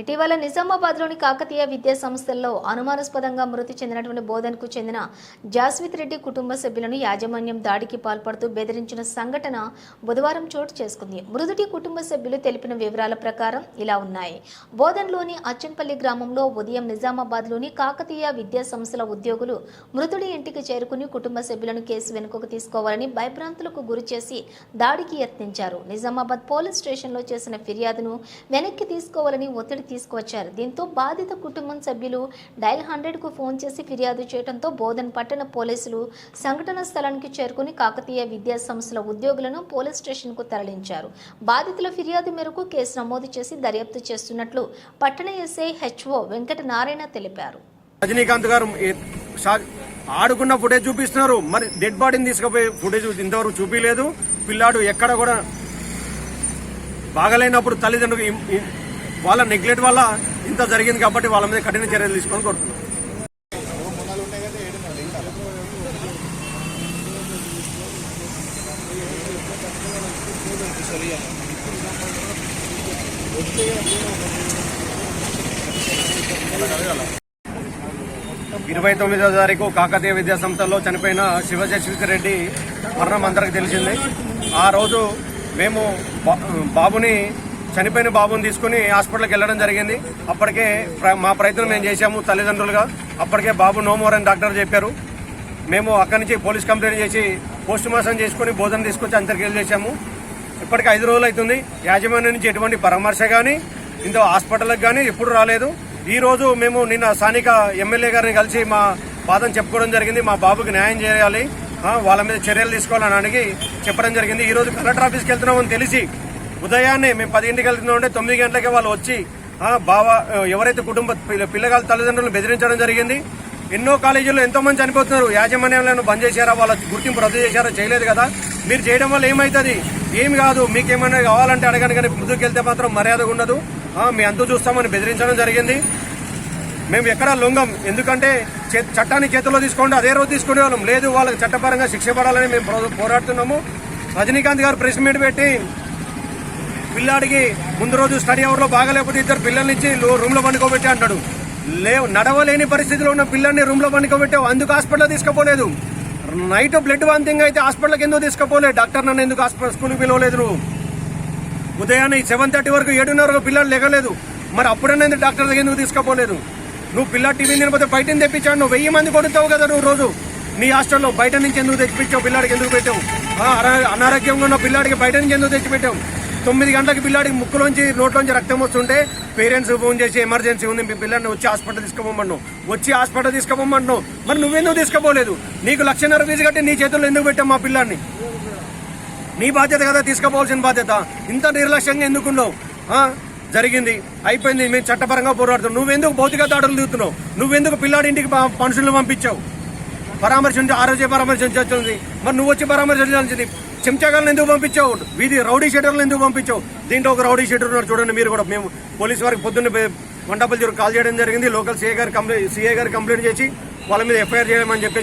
ఇటీవల నిజామాబాద్లోని కాకతీయ విద్యా సంస్థల్లో అనుమానాస్పదంగా మృతి చెందినటువంటి బోధనకు చెందిన జాస్విత్ రెడ్డి కుటుంబ సభ్యులను యాజమాన్యం దాడికి పాల్పడుతూ బెదిరించిన సంఘటన బుధవారం చోటు చేసుకుంది. మృతుడి కుటుంబ సభ్యులు తెలిపిన వివరాల ప్రకారం ఇలా ఉన్నాయి. బోధన్లోని అచ్చన్పల్లి గ్రామంలో ఉదయం నిజామాబాద్లోని కాకతీయ విద్యా సంస్థల ఉద్యోగులు మృతుడి ఇంటికి చేరుకుని కుటుంబ సభ్యులను కేసు వెనుకకు తీసుకోవాలని భయభ్రాంతులకు గురి చేసి దాడికి యత్నించారు. నిజామాబాద్ పోలీస్ స్టేషన్లో చేసిన ఫిర్యాదును వెనక్కి తీసుకోవాలని ఒత్తిడి తీసుకువచ్చారు. దీంతో బాధిత కుటుంబం సభ్యులు డైల్ హండ్రెడ్కు ఫోన్ చేసి ఫిర్యాదు చేయడంతో బోధన్ పట్టణ పోలీసులు సంఘటన స్థలానికి చేరుకుని కాకతీయ విద్యా సంస్థల ఉద్యోగులను పోలీస్ స్టేషన్కు తరలించారు. బాధితుల ఫిర్యాదు మేరకు కేసు నమోదు చేసి దర్యాప్తు చేస్తున్నట్లు పట్టణ ఎస్ఐ హెచ్ఓ వెంకట నారాయణ తెలిపారు. రజనీకాంత్ గారు ఆడుకున్న ఫుటేజ్ చూపిస్తున్నారు. మరి డెడ్ బాడీని తీసుకుపోయి ఫుటేజ్ ఇంతవరకు చూపించలేదు పిల్లాడు ఎక్కడ కూడా బాగలేనప్పుడు తల్లిదండ్రులు వాళ్ళ నెగ్లెక్ట్ వల్ల ఇంత జరిగింది కాబట్టి వాళ్ళ మీద కఠిన చర్యలు తీసుకొని కోరుతున్నాం. ఇరవై తొమ్మిదో తారీఖు కాకతీయ విద్యాసంస్థలో చనిపోయిన శివశశివర్ రెడ్డి మరణం అందరికి తెలిసింది. ఆ రోజు మేము బా- బాబుని చనిపోయిన బాబుని తీసుకుని హాస్పిటల్కి వెళ్ళడం జరిగింది. అప్పటికే మా ప్రయత్నం మేము చేశాము తల్లిదండ్రులుగా. అప్పటికే బాబు నోమోర్ అని డాక్టర్ చెప్పారు. మేము అక్కడి నుంచి పోలీస్ కంప్లైంట్ చేసి పోస్ట్ మార్టం చేసుకుని భోజనం తీసుకొచ్చి అంతర్గేలు చేశాము. ఇప్పటికి ఐదు రోజులు అవుతుంది. యాజమాన్యం నుంచి ఎటువంటి పరామర్శ కానీ ఇంత హాస్పిటల్కి కానీ ఎప్పుడు రాలేదు. ఈ రోజు మేము నిన్న స్థానిక ఎమ్మెల్యే గారిని కలిసి మా బాధను చెప్పుకోవడం జరిగింది. మా బాబుకి న్యాయం చేయాలి. వాళ్ళ మీద చర్యలు తీసుకోవాలని అడిగి చెప్పడం జరిగింది. ఈరోజు కలెక్టర్ ఆఫీస్కి వెళ్తున్నామని తెలిసి ఉదయాన్నే మేము పదింటికి వెళ్తున్నామంటే తొమ్మిది గంటలకే వాళ్ళు వచ్చి బావా బావ ఎవరైతే కుటుంబ పిల్లగాళ్ళ తల్లిదండ్రులను బెదిరించడం జరిగింది. ఎన్నో కాలేజీల్లో ఎంతో మంది చనిపోతున్నారు. యాజమాన్యాలను బంద్ చేశారా? వాళ్ళ గుర్తింపు రద్దు చేశారా? చేయలేదు కదా. మీరు చేయడం వల్ల ఏమవుతుంది ఏమి కాదు. మీకేమైనా కావాలంటే అడగను కానీ ముందుకెళ్తే మాత్రం మర్యాద ఉండదు. మీ అంతు చూస్తామని బెదిరించడం జరిగింది. మేము ఎక్కడా లొంగం. ఎందుకంటే చే- చట్టాన్ని చేతిలో తీసుకోండి అదే రోజు తీసుకునే వాళ్ళం. లేదు వాళ్ళకి చట్టపరంగా శిక్ష పడాలని మేము పో- పోరాడుతున్నాము. రజనీకాంత్ గారు ప్రెస్ మీట్ పెట్టి పిల్లాడికి ముందు రోజు స్టడీ అవర్లో బాగాలేకపోతే ఇద్దరు పిల్లల్ని ఇచ్చి రూమ్లో పండుకోబెట్టి అంటాడు. లేవు నడవలేని పరిస్థితిలో ఉన్న పిల్లల్ని రూమ్లో పండుకోబెట్టావు. అందుకు హాస్పిటల్లో తీసుకుపోలేదు. నైట్ బ్లడ్ వాంతింగ్ అయితే హాస్పిటల్కి ఎందుకు తీసుకుపోలేదు డాక్టర్ నన్ను ఎందుకు హాస్పిటల్ స్కూల్కి పిలవలేదు నువ్వు? ఉదయాన్నే సెవెన్ థర్టీ వరకు ఏడున్నర వరకు పిల్లలు లేగలేదు. మరి అప్పుడన్నా ఎందుకు డాక్టర్ దగ్గర ఎందుకు తీసుకుపోలేదు? నువ్వు పిల్ల టీవీ తినకపోతే బయట తెప్పించావు నువ్వు వెయ్యి మంది కొడుతావు కదా నువ్వు రోజు. నీ హాస్టల్లో బయట నుంచి ఎందుకు తెచ్చిపించావు? పిల్లాడికి ఎందుకు పెట్టావు? ఆ, అనారోగ్యంగా ఉన్న పిల్లాడికి బయట నుంచి ఎందుకు తెచ్చిపెట్టావు? తొమ్మిది గంటలకు పిల్లాడికి ముక్కులోంచి నోట్లోంచి రక్తం వస్తుంటే పేరెంట్స్ ఫోన్ చేసి ఎమర్జెన్సీ ఉంది మీ పిల్లల్ని వచ్చి హాస్పిటల్ తీసుకుపోమన్నావు వచ్చి హాస్పిటల్ తీసుకుపోమన్నావు మరి నువ్వెందుకు తీసుకుపోలేదు? నీకు లక్షన్నర ఫీజు కట్టి నీ చేతుల్లో ఎందుకు పెట్టావు మా పిల్లాడిని? నీ బాధ్యత కదా తీసుకుపోవాల్సిన బాధ్యత. ఇంత నిర్లక్ష్యంగా ఎందుకున్నావు? జరిగింది. అయిపోయింది. మేము చట్టపరంగా పోరాడుతాం నువ్వెందుకు భౌతిక దాడులు దిగుతున్నావు నువ్వెందుకు పిల్లాడి ఇంటికి ప- మనుషులను పంపించావు? పరామర్శించి ఆరోగ్య పరామర్శించాల్సింది. మరి నువ్వు వచ్చి పరామర్శించాల్సింది. చెంచాగాలను ఎందుకు పంపించావు? వీధి రౌడీ షెటర్లను ఎందుకు పంపించావు? దీంట్లో ఒక రౌడీ షెటర్ ఉన్నారు చూడండి మీరు కూడా. మేము పోలీసు వారికి పొద్దున్న వంటపల్లి కాల్ చేయడం జరిగింది. లోకల్ సీఏ గారు కంప్లైంట్ సీఏ గారు కంప్లైంట్ చేసి వాళ్ళ మీద ఎఫ్ఐఆర్ చేయమని చెప్పేసి